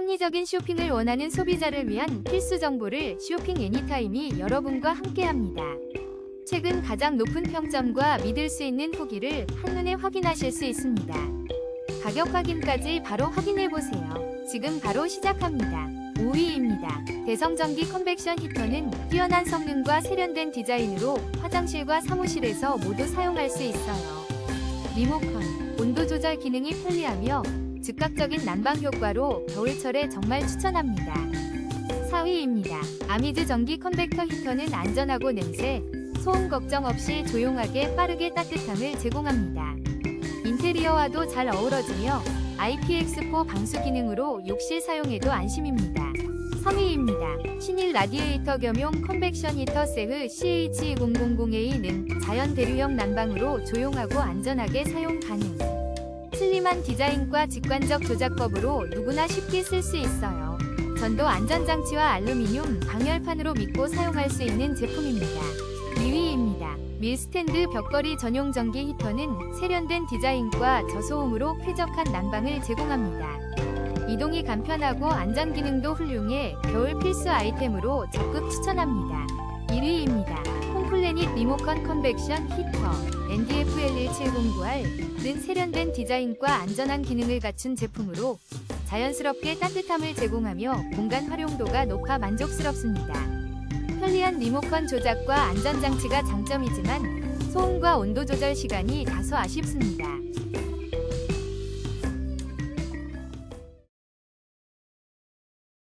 합리적인 쇼핑을 원하는 소비자를 위한 필수 정보를 쇼핑 애니타임이 여러분과 함께합니다. 최근 가장 높은 평점과 믿을 수 있는 후기를 한눈에 확인하실 수 있습니다. 가격 확인까지 바로 확인해 보세요. 지금 바로 시작합니다. 5위입니다. 대성전기 컨벡션 히터는 뛰어난 성능과 세련된 디자인으로 화장실과 사무실에서 모두 사용할 수 있어요. 리모컨, 온도 조절 기능이 편리하며 즉각적인 난방 효과로 겨울철에 정말 추천합니다. 4위입니다. 아미드 전기 컨벡터 히터는 안전하고 냄새, 소음 걱정 없이 조용하게 빠르게 따뜻함을 제공합니다. 인테리어와도 잘 어우러지며 IPX4 방수 기능으로 욕실 사용에도 안심입니다. 3위입니다. 신일 라디에이터 겸용 컨벡션 히터 세흐 CH2000A는 자연 대류형 난방으로 조용하고 안전하게 사용 가능. 슬림한 디자인과 직관적 조작법으로 누구나 쉽게 쓸 수 있어요. 전도 안전장치와 알루미늄 방열판으로 믿고 사용할 수 있는 제품입니다. 2위입니다. 밀스탠드 벽걸이 전용 전기 히터는 세련된 디자인과 저소음으로 쾌적한 난방을 제공합니다. 이동이 간편하고 안전 기능도 훌륭해 겨울 필수 아이템으로 적극 추천합니다. 1위입니다. 리모컨 컨벡션 히터 NDF-L1709R는 세련된 디자인과 안전한 기능을 갖춘 제품으로 자연스럽게 따뜻함을 제공하며 공간 활용도가 높아 만족스럽습니다. 편리한 리모컨 조작과 안전장치가 장점이지만 소음과 온도 조절 시간이 다소 아쉽습니다.